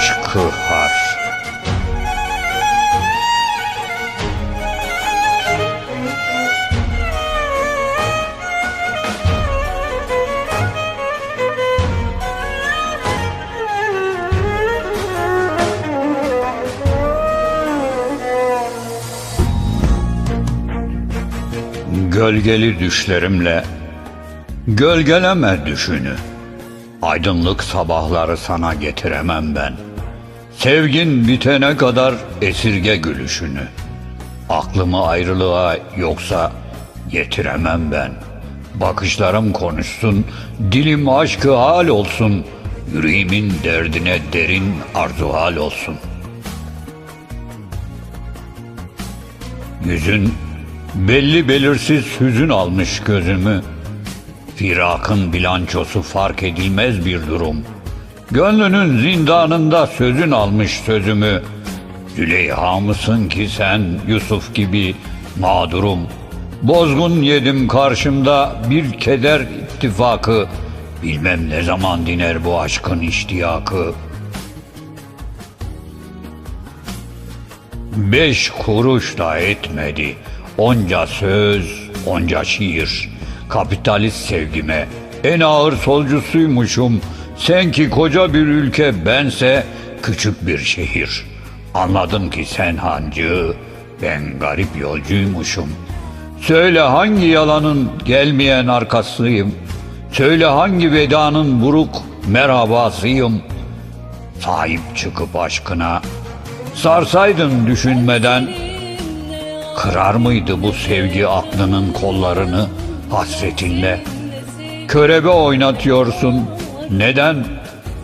Aşkı har. Gölgeli düşlerimle Gölgeleme düşünü Aydınlık sabahları sana getiremem ben Sevgin bitene kadar esirge gülüşünü. Aklımı ayrılığa yoksa getiremem ben. Bakışlarım konuşsun, dilim aşkı hal olsun. Yüreğimin derdine derin arzu hal olsun. Yüzün belli belirsiz hüzün almış gözümü. Firakın bilançosu fark edilmez bir durum. Gönlünün zindanında sözün almış sözümü. Züleyha mısın ki sen Yusuf gibi mağdurum. Bozgun yedim karşımda bir keder ittifakı. Bilmem ne zaman diner bu aşkın iştiyakı. Beş kuruş da etmedi. Onca söz, onca şiir. Kapitalist sevgime en ağır solcusuymuşum. Sen ki koca bir ülke, bense küçük bir şehir. Anladım ki sen hancı, ben garip yolcuymuşum. Söyle hangi yalanın gelmeyen arkasıyım. Söyle hangi vedanın buruk merhabasıyım. Sahip çıkıp aşkına sarsaydın düşünmeden Kırar mıydı bu sevgi aklının kollarını hasretinle? Körebe oynatıyorsun. Neden?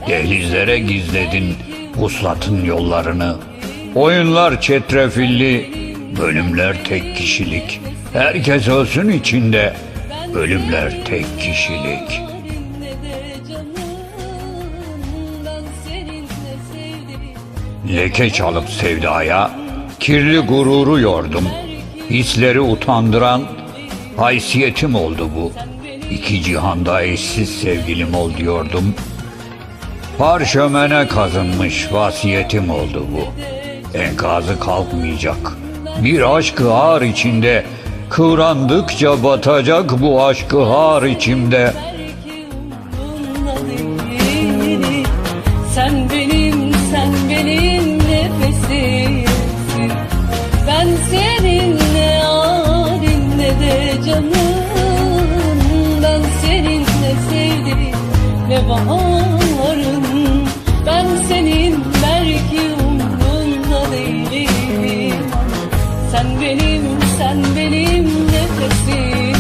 Dehlizlere gizledin vuslatın yollarını. Oyunlar çetrefilli, bölümler tek kişilik. Herkes ölsün içinde, ölümler tek kişilik. Leke çalıp sevdaya, kirli gururu yordum. Hisleri utandıran haysiyetim oldu bu. İki cihanda eşsiz sevgilim ol diyordum. Parşömene kazınmış vasiyetim oldu bu. Enkazı kalkmayacak. Bir aşkı har içinde, kıvrandıkça batacak bu aşkı har içimde. Sen benim, sen benim nefesimsin Ben ne baharın Ben senin belki umrumda değilim. Sen benim, sen benim nefesimsin